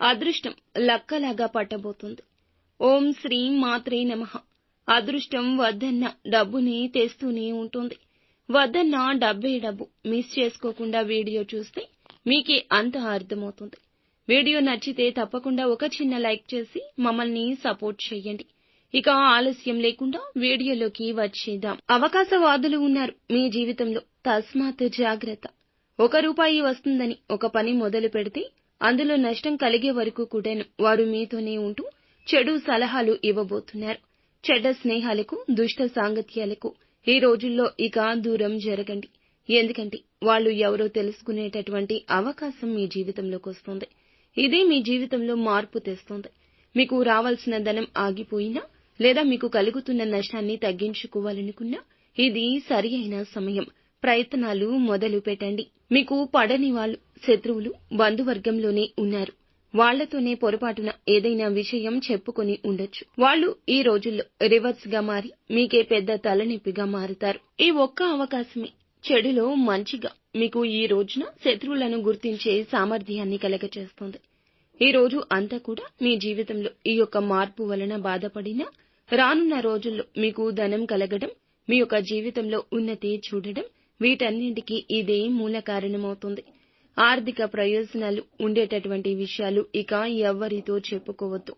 అదృష్టం లక్కలాగా పట్టబోతుంది. ఓం శ్రీ మాత్రే నమః. అదృష్టం వద్దన్న డబ్బుని తెస్తూనే ఉంటుంది. వద్దన్న డబ్బే డబ్బు. మిస్ చేసుకోకుండా వీడియో చూస్తే మీకే అంత అర్థమవుతుంది. వీడియో నచ్చితే తప్పకుండా ఒక చిన్న లైక్ చేసి మమ్మల్ని సపోర్ట్ చేయండి. ఇక ఆలస్యం లేకుండా వీడియోలోకి వచ్చేద్దాం. అవకాశవాదులు ఉన్నారు మీ జీవితంలో. తస్మాత్ జాగ్రత్త. ఒక రూపాయి వస్తుందని ఒక పని మొదలు పెడితే అందులో నష్టం కలిగే వరకు కూడా వారు మీతోనే ఉంటూ చెడు సలహాలు ఇవ్వబోతున్నారు. చెడ్డ స్నేహాలకు దుష్ట సాంగత్యాలకు ఈ రోజుల్లో ఇక దూరం జరగండి. ఎందుకంటే వాళ్ళు ఎవరో తెలుసుకునేటటువంటి అవకాశం మీ జీవితంలోకి వస్తుంది. ఇదే మీ జీవితంలో మార్పు తెస్తుంది. మీకు రావాల్సిన ధనం ఆగిపోయినా లేదా మీకు కలుగుతున్న నష్టాన్ని తగ్గించుకోవాలనుకున్నా ఇది సరి అయిన సమయం. ప్రయత్నాలు మొదలు పెట్టండి మీకు పడని వాళ్ళు శత్రువులు బంధువర్గంలోనే ఉన్నారు. వాళ్ళతోనే పొరపాటున ఏదైనా విషయం చెప్పుకొని ఉండొచ్చు. వాళ్ళు ఈ రోజుల్లో రివర్స్గా మారి మీకే పెద్ద తలనొప్పిగా మారుతారు. ఈ ఒక్క అవకాశమే చెడులో మంచిగా మీకు ఈ రోజున శత్రువులను గుర్తించే సామర్థ్యాన్ని కలగచేస్తుంది ఈ రోజు అంతా కూడా మీ జీవితంలో ఈ యొక్క మార్పు వలన బాధపడినా రానున్న రోజుల్లో మీకు ధనం కలగడం మీ యొక్క జీవితంలో ఉన్నతి చూడడం వీటన్నింటికీ ఇదే మూల కారణమవుతుంది ఆర్థిక ప్రయోజనాలు ఉండేటటువంటి విషయాలు ఇక ఎవ్వరితో చెప్పుకోవద్దు.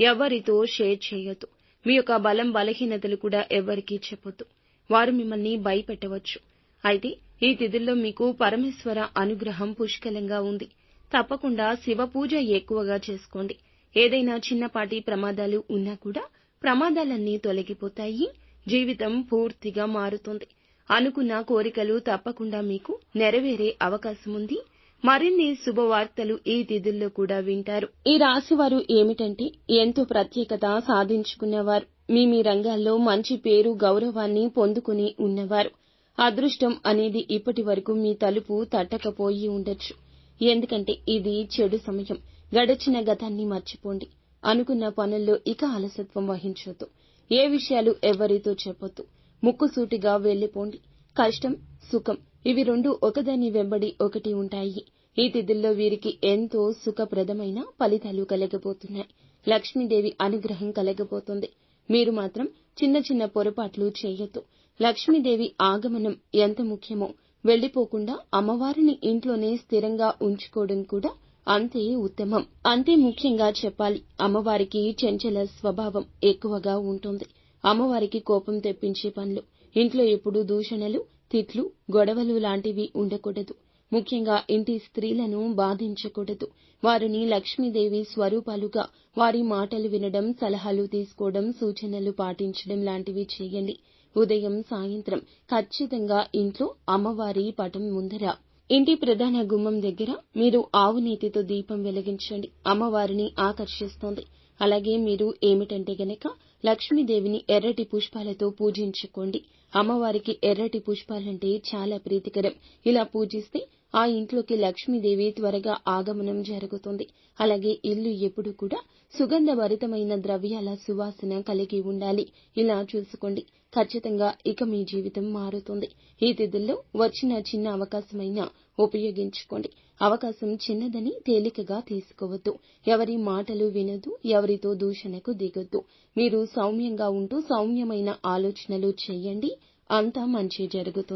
ఎవ్వరితో షేర్ చేయొద్దు. మీ యొక్క బలం బలహీనతలు కూడా ఎవ్వరికీ చెప్పొద్దు. వారు మిమ్మల్ని భయపెట్టవచ్చు. అయితే ఈ తిథుల్లో మీకు పరమేశ్వర అనుగ్రహం పుష్కలంగా ఉంది. తప్పకుండా శివ పూజ ఎక్కువగా చేసుకోండి. ఏదైనా చిన్నపాటి ప్రమాదాలు ఉన్నా కూడా ప్రమాదాలన్నీ తొలగిపోతాయి. జీవితం పూర్తిగా మారుతుంది. అనుకున్న కోరికలు తప్పకుండా మీకు నెరవేరే అవకాశం ఉంది మరిన్ని శుభవార్తలు ఈ తిథుల్లో కూడా వింటారు. ఈ రాశి వారు ఏమిటంటే ఎంతో ప్రత్యేకత సాధించుకున్నవారు. మీ మీ రంగాల్లో మంచి పేరు గౌరవాన్ని పొందుకుని ఉన్నవారు. అదృష్టం అనేది ఇప్పటి వరకు మీ తలుపు తట్టకపోయి ఉండొచ్చు. ఎందుకంటే ఇది చెడు సమయం. గడచిన గతాన్ని మర్చిపోండి. అనుకున్న పనుల్లో ఇక అలసత్వం వహించొద్దు. ఏ విషయాలు ఎవరితో చెప్పొద్దు. ముక్కుసూటిగా వెళ్ళిపోండి కష్టం సుఖం ఇవి రెండు ఒకదాని వెంబడి ఒకటి ఉంటాయి. ఈ తిథుల్లో వీరికి ఎంతో సుఖప్రదమైన ఫలితాలు కలగబోతున్నాయి. లక్ష్మీదేవి అనుగ్రహం కలగబోతుంది. మీరు మాత్రం చిన్న చిన్న పొరపాట్లు చేయొద్దు. లక్ష్మీదేవి ఆగమనం ఎంత ముఖ్యమో వెళ్ళిపోకుండా అమ్మవారిని ఇంట్లోనే స్థిరంగా ఉంచుకోవడం కూడా అంతే ఉత్తమం. అంతే ముఖ్యంగా చెప్పాలి అమ్మవారికి చెంచల స్వభావం ఎక్కువగా ఉంటుంది. అమ్మవారికి కోపం తెప్పించే పనులు. ఇంట్లో ఎప్పుడూ దూషణలు తిట్లు గొడవలు లాంటివి ఉండకూడదు. ముఖ్యంగా ఇంటి స్త్రీలను బాధించకూడదు. వారిని లక్ష్మీదేవి స్వరూపాలుగా వారి మాటలు వినడం సలహాలు తీసుకోవడం సూచనలు పాటించడం లాంటివి చేయండి. ఉదయం సాయంత్రం ఖచ్చితంగా ఇంట్లో అమ్మవారి పటం ముందర. ఇంటి ప్రధాన గుమ్మం దగ్గర మీరు ఆవు నీతితో దీపం వెలిగించండి. అమ్మవారిని ఆకర్షిస్తోంది. అలాగే మీరు ఏమిటంటే గనక లక్ష్మీదేవిని ఎర్రటి పుష్పాలతో పూజించుకోండి. అమ్మవారికి ఎర్రటి పుష్పాలంటే చాలా ప్రీతికరం. ఇలా పూజిస్తే ఆ ఇంట్లోకి లక్ష్మీదేవి త్వరగా ఆగమనం జరుగుతుంది. అలాగే ఇల్లు ఎప్పుడు కూడా సుగంధభరితమైన ద్రవ్యాల సువాసన కలిగి ఉండాలి. ఇలా చూసుకోండి. ఖచ్చితంగా ఇక మీ జీవితం మారుతుంది. ఈ తిథుల్లో వచ్చిన చిన్న అవకాశమైనా ఉపయోగించుకోండి. అవకాశం చిన్నదని తేలికగా తీసుకోవద్దు. ఎవరి మాటలు వినదు ఎవరితో దూషణకు దిగొద్దు. మీరు సౌమ్యంగా ఉంటూ సౌమ్యమైన ఆలోచనలు చేయండి. అంతా మంచి జరుగుతుంది.